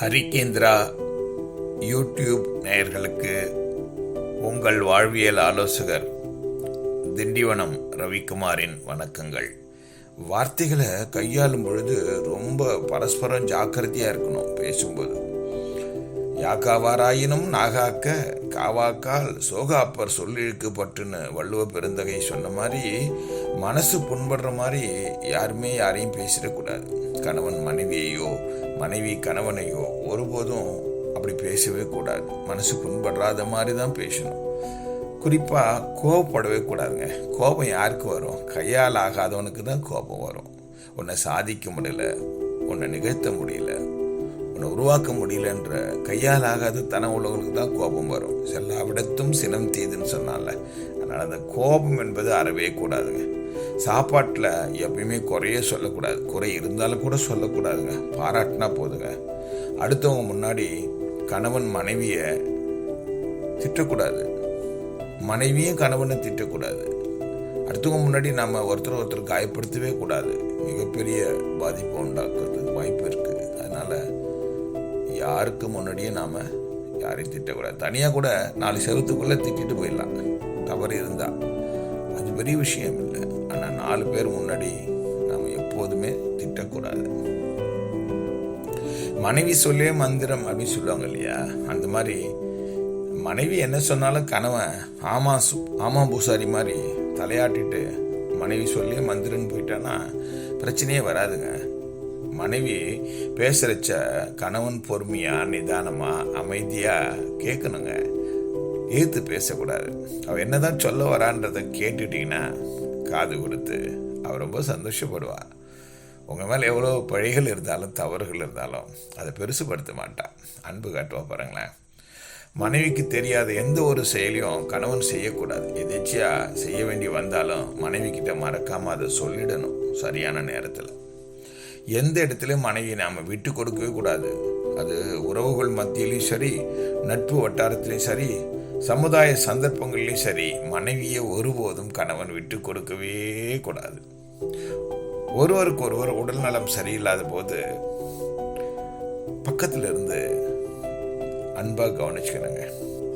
ஹரிகேந்திரா YouTube நேயர்களுக்கு உங்கள் வாழ்வியல் ஆலோசகர் திண்டிவனம் ரவிக்குமாரின் வணக்கங்கள். வார்த்தைகளை கையாளும் பொழுது ரொம்ப பரஸ்பரம் ஜாக்கிரதையாக இருக்கணும் பேசும்போது. யாக்காவாராயினும் நாகாக்க காவாக்கால் சோகாப்பர் சொல்லிழுக்கு பற்றுன்னு வள்ளுவ பெருந்தகை சொன்ன மாதிரி மனசு புண்படுற மாதிரி யாருமே யாரையும் பேசிடக்கூடாது. கணவன் மனைவியையோ மனைவி கணவனையோ ஒருபோதும் அப்படி பேசவே கூடாது. மனசு புண்படுறாத மாதிரி தான் பேசணும். குறிப்பாக கோபப்படவே கூடாதுங்க. கோபம் யாருக்கு வரும்? கையால் ஆகாதவனுக்கு தான் கோபம் வரும். உன்னை சாதிக்க முடியல உன்னை நிகழ்த்த முடியல உன்னை உருவாக்க முடியலன்ற கையால் ஆகாத தன உள்ளவங்களுக்கு தான் கோபம் வரும். செல்லாவிடத்தும் சினம் தீதுன்னு சொன்னால அதனால் அந்த கோபம் என்பது அறவே கூடாதுங்க. சாப்பாட்டில் எப்பயுமே குறையே சொல்லக்கூடாது. குறை இருந்தாலும் கூட சொல்லக்கூடாதுங்க. பாராட்டினா போதுங்க. அடுத்தவங்க முன்னாடி கணவன் மனைவியை திட்டக்கூடாது. மனைவியும் கணவனை திட்டக்கூடாது. அடுத்தவங்க முன்னாடி நம்ம ஒருத்தர் ஒருத்தர் காயப்படுத்தவே கூடாது. மிகப்பெரிய பாதிப்பை உண்டாக்குறதுக்கு வாய்ப்பு இருக்குது அதனால் யாருக்கு முன்னாடியே நாம் யாரையும் திட்டக்கூடாது. தனியாக கூட நாலு செவத்துக்குள்ளே திட்டிட்டு போயிடலாம். தவறு இருந்தால் அது பெரிய விஷயம் இல்லை. ஆனால் நாலு பேர் முன்னாடி நாம் எப்போதுமே திட்டக்கூடாது. மனைவி சொல்லே மந்திரம் அப்படின்னு சொல்லுவாங்க இல்லையா? அந்த மாதிரி மனைவி என்ன சொன்னாலும் கணவன் ஆமா சு ஆமா பூசாரி மாதிரி தலையாட்டிட்டு மனைவி சொல்லி மந்திரன்னு போயிட்டான்னா பிரச்சனையே வராதுங்க. மனைவி பேசுகிறச்ச கணவன் பொறுமையாக நிதானமாக அமைதியாக கேட்கணுங்க. எதிர்த்து பேசக்கூடாது. அவள் என்னதான் சொல்ல வரான்றதை கேட்டுட்டிங்கன்னா காது கொடுத்து அவள் ரொம்ப சந்தோஷப்படுவாள் உங்கள் மேலே எவ்வளோ பழிகள் இருந்தாலும் தவறுகள் இருந்தாலும் அதை பெருசுப்படுத்த மாட்டான் அன்பு காட்டுவா பாருங்களேன். மனைவிக்கு தெரியாத எந்த ஒரு செயலையும் கணவன் செய்யக்கூடாது. எதேச்சியாக செய்ய வேண்டி வந்தாலும் மனைவிக்கிட்ட மறக்காமல் அதை சொல்லிடணும் சரியான நேரத்தில். எந்த இடத்துலையும் மனைவியை நாம் விட்டு கொடுக்கவே கூடாது. அது உறவுகள் மத்தியிலையும் சரி நட்பு வட்டாரத்துலேயும் சரி சமுதாய சந்தர்ப்பங்கள்லையும் சரி மனைவியை ஒருபோதும் கணவன் விட்டு கொடுக்கவே கூடாது. ஒருவருக்கு ஒருவர் உடல்நலம் சரியில்லாத போது பக்கத்தில் இருந்து அன்பாக கவனிச்சுக்கிறேங்க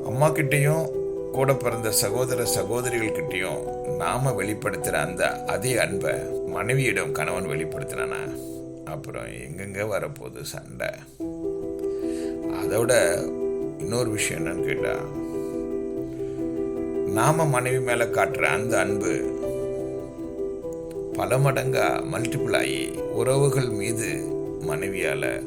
அம்மா கிட்டேயும் கூட பிறந்த சகோதர சகோதரிகள் நாம வெளிப்படுத்துகிற அந்த அதே அன்பை மனைவியிடம் கணவன் வெளிப்படுத்தினானா அப்புறம் எங்கெங்க வரப்போகுது சண்டை? அதோட இன்னொரு விஷயம் என்னன்னு கேட்டால் நாம மனைவி மேல காட்டுற அந்த அன்பு பல மடங்கா மல்டிபிள் ஆகி உறவுகள் மீது மனைவியால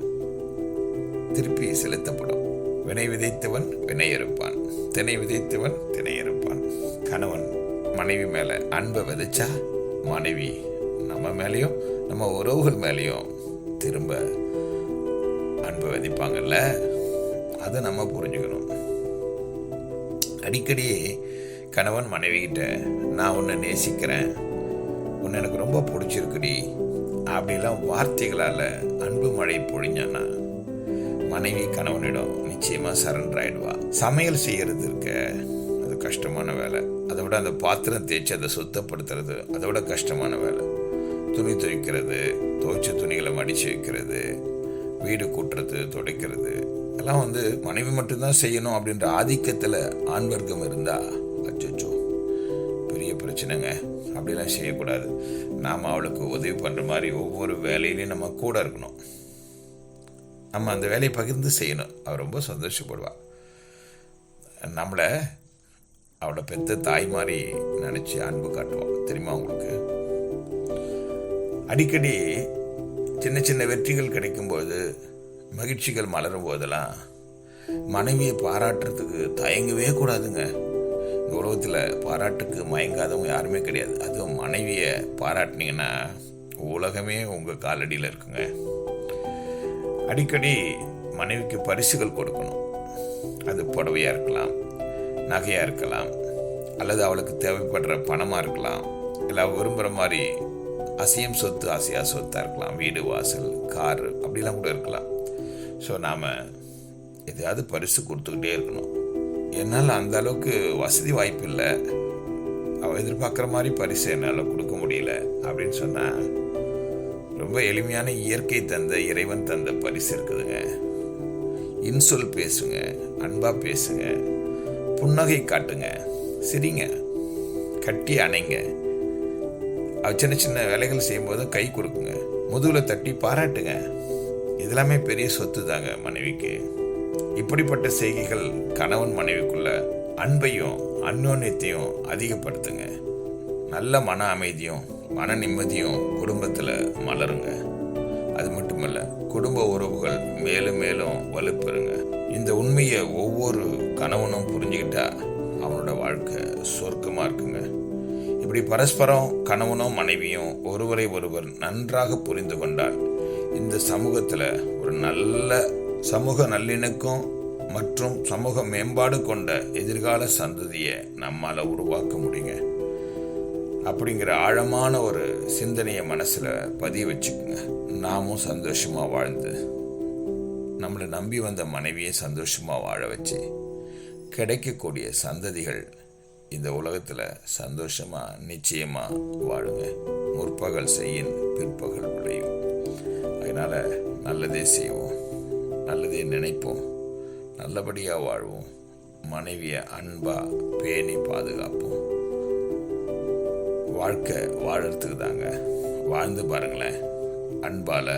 திருப்பி செலுத்தப்படும். வினை விதைத்தவன் வினை இருப்பான் திணை விதைத்தவன் திணை இருப்பான் கணவன் மனைவி மேல அன்பை விதைச்சா மனைவி நம்ம மேலேயும் நம்ம உறவுகள் மேலேயும் திரும்ப அன்பை விதைப்பாங்கல்ல? அதை நம்ம புரிஞ்சுக்கணும். அடிக்கடி கணவன் மனைவி கிட்ட நான் உன்னை நேசிக்கிறேன். உன்னை எனக்கு ரொம்ப பிடிச்சிருக்குடி. அப்படிலாம் வார்த்தைகளால் அன்பு மழை பொழிஞ்சானா மனைவி கணவனிடம் நிச்சயமாக சரண்டர் ஆயிடுவா. சமையல் செய்கிறது இருக்க அது கஷ்டமான வேலை. அதை விட அந்த பாத்திரம் தேய்ச்சி அதை சுத்தப்படுத்துறது அதை விட கஷ்டமான வேலை. துணி துவைக்கிறது துவைச்ச துணிகளை மடித்து வைக்கிறது வீடு கூட்டுறது துடைக்கிறது. எல்லாம் வந்து மனைவி மட்டும்தான் செய்யணும் அப்படின்ற ஆதிக்கத்தில் ஆண் வர்க்கம் இருந்தால் அச்சோ பெரிய பிரச்சனைங்க. அப்படிலாம் செய்யக்கூடாது. நாம் அவளுக்கு உதவி பண்ணுற மாதிரி ஒவ்வொரு வேலையிலையும் நம்ம கூட இருக்கணும். நம்ம அந்த வேலையை பகிர்ந்து செய்யணும். அவள் ரொம்ப சந்தோஷப்படுவாள் நம்மளை அவளை பெத்த தாய் மாதிரி நினச்சி அன்பு காட்டுவாள் தெரியுமா உங்களுக்கு? அடிக்கடி சின்ன சின்ன வெற்றிகள் கிடைக்கும்போது மகிழ்ச்சிகள் மலரும் போதெல்லாம் மனைவியை பாராட்டுறதுக்கு தயங்கவே கூடாதுங்க. உலகத்தில் பாராட்டுக்கு மயங்காதவங்க யாருமே கிடையாது. அதுவும் மனைவியை பாராட்டினீங்கன்னா உலகமே உங்கள் காலடியில் இருக்குங்க. அடிக்கடி மனைவிக்கு பரிசுகள் கொடுக்கணும். அது புடவையாக இருக்கலாம் நகையாக இருக்கலாம் அல்லது அவளுக்கு தேவைப்படுற பணமாக இருக்கலாம் இல்லை விரும்புகிற மாதிரி அசையும் சொத்து ஆசையாக சொத்தாக இருக்கலாம் வீடு வாசல் காரு அப்படிலாம் கூட இருக்கலாம். ஸோ நாம் எதையாவது பரிசு கொடுத்துக்கிட்டே இருக்கணும். என்னால் அந்த அளவுக்கு வசதி வாய்ப்பு இல்லை. அவள் எதிர்பார்க்குற மாதிரி பரிசு என்னால் கொடுக்க முடியல அப்படின்னு சொன்னால் ரொம்ப எளிமையான இயற்கை தந்த இறைவன் தந்த பரிசு இருக்குதுங்க. இன்சொல் பேசுங்க அன்பாக பேசுங்க புன்னகை காட்டுங்க சரிங்க கட்டி அணைங்க. அவ சின்ன சின்ன வேலைகள் செய்யும்போது கை கொடுக்குங்க முதுகில் தட்டி பாராட்டுங்க. இதெல்லாமே பெரிய சொத்து தாங்க மனைவிக்கு. இப்படிப்பட்ட செய்கைகள் கணவன் மனைவிக்குள்ள அன்பையும் அந்யோன்யத்தையும் அதிகப்படுத்துங்க. நல்ல மன அமைதியும் மன நிம்மதியும் குடும்பத்தில் மலருங்க. அது மட்டுமல்ல குடும்ப உறவுகள் மேலும் மேலும் வலுப்பெறுங்க. இந்த உண்மையை ஒவ்வொரு கணவனும் புரிஞ்சுக்கிட்டா அவனோட வாழ்க்கை சொர்க்கமாக இருக்குங்க. இப்படி பரஸ்பரம் கணவனும் மனைவியும் ஒருவரை ஒருவர் நன்றாக புரிந்து கொண்டால் இந்த சமூகத்தில் ஒரு நல்ல சமூக நல்லிணக்கம் மற்றும் சமூக மேம்பாடு கொண்ட எதிர்கால சந்ததியை நம்மால் உருவாக்க முடியுங்க. அப்படிங்கிற ஆழமான ஒரு சிந்தனையை மனசில் பதிய வச்சுக்கோங்க. நாமும் சந்தோஷமாக வாழ்ந்து நம்மளை நம்பி வந்த மனைவியை சந்தோஷமாக வாழ வச்சு கிடைக்கக்கூடிய சந்ததிகள் இந்த உலகத்தில் சந்தோஷமாக நிச்சயமாக வாழுங்க. முற்பகல் செய்யின் பிற்பகல் விளையும். அதனால் நல்லதே செய்வோம். நல்லதே நினைப்போம். நல்லபடியாக வாழ்வோம். மனைவியை அன்பாக பேணி பாதுகாப்போம். வாழ்க்கை வாழறதுக்கு தாங்க வாழ்ந்து பாருங்களேன். அன்பால்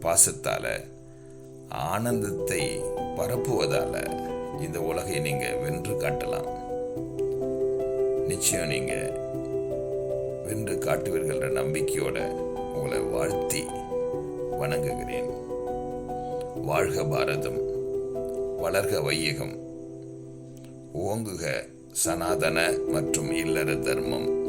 பாசத்தால் ஆனந்தத்தை பரப்புவதால் இந்த உலகை நீங்கள் வென்று காட்டலாம். நிச்சயம் நீங்கள் வென்று காட்டுவீர்கள்ன்ற நம்பிக்கையோட உங்களை வாழ்த்தி வணங்குகிறேன். வாழ்க பாரதம் வளர்க வையகம். ஓங்குக சனாதன மற்றும் இல்லற தர்மம்.